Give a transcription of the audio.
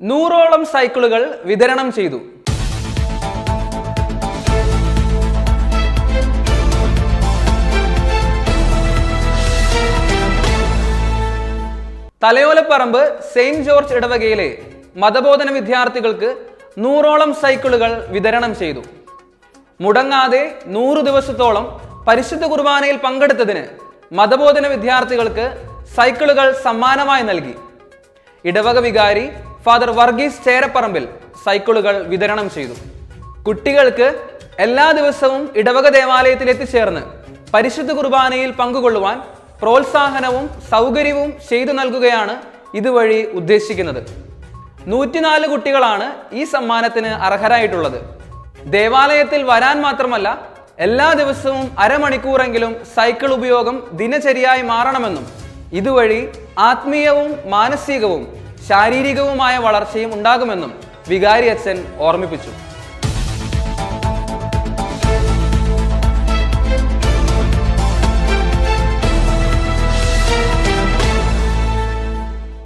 നൂറോളം സൈക്കിളുകൾ വിതരണം ചെയ്തു. തലയോലപ്പറമ്പ് സെയിന്റ് ജോർജ് ഇടവകയിലെ മതബോധന വിദ്യാർത്ഥികൾക്ക് നൂറോളം സൈക്കിളുകൾ വിതരണം ചെയ്തു. മുടങ്ങാതെ നൂറു ദിവസത്തോളം പരിശുദ്ധ കുർബാനയിൽ പങ്കെടുത്തതിന് മതബോധന വിദ്യാർത്ഥികൾക്ക് സൈക്കിളുകൾ സമ്മാനമായി നൽകി. ഇടവക വികാരി ഫാദർ വർഗീസ് ചേരപ്പറമ്പിൽ സൈക്കിളുകൾ വിതരണം ചെയ്തു. കുട്ടികൾക്ക് എല്ലാ ദിവസവും ഇടവക ദേവാലയത്തിൽ എത്തിച്ചേർന്ന് പരിശുദ്ധ കുർബാനയിൽ പങ്കുകൊള്ളുവാൻ പ്രോത്സാഹനവും സൗകര്യവും ചെയ്തു നൽകുകയാണ് ഇതുവഴി ഉദ്ദേശിക്കുന്നത്. നൂറ്റിനാല് കുട്ടികളാണ് ഈ സമ്മാനത്തിന് അർഹരായിട്ടുള്ളത്. ദേവാലയത്തിൽ വരാൻ മാത്രമല്ല എല്ലാ ദിവസവും അരമണിക്കൂറെങ്കിലും സൈക്കിൾ ഉപയോഗം ദിനചര്യയായി മാറണമെന്നും ഇതുവഴി ആത്മീയവും മാനസികവും ശാരീരികവുമായ വളർച്ചയും ഉണ്ടാകുമെന്നും വികാരി അച്ഛൻ ഓർമ്മിപ്പിച്ചു.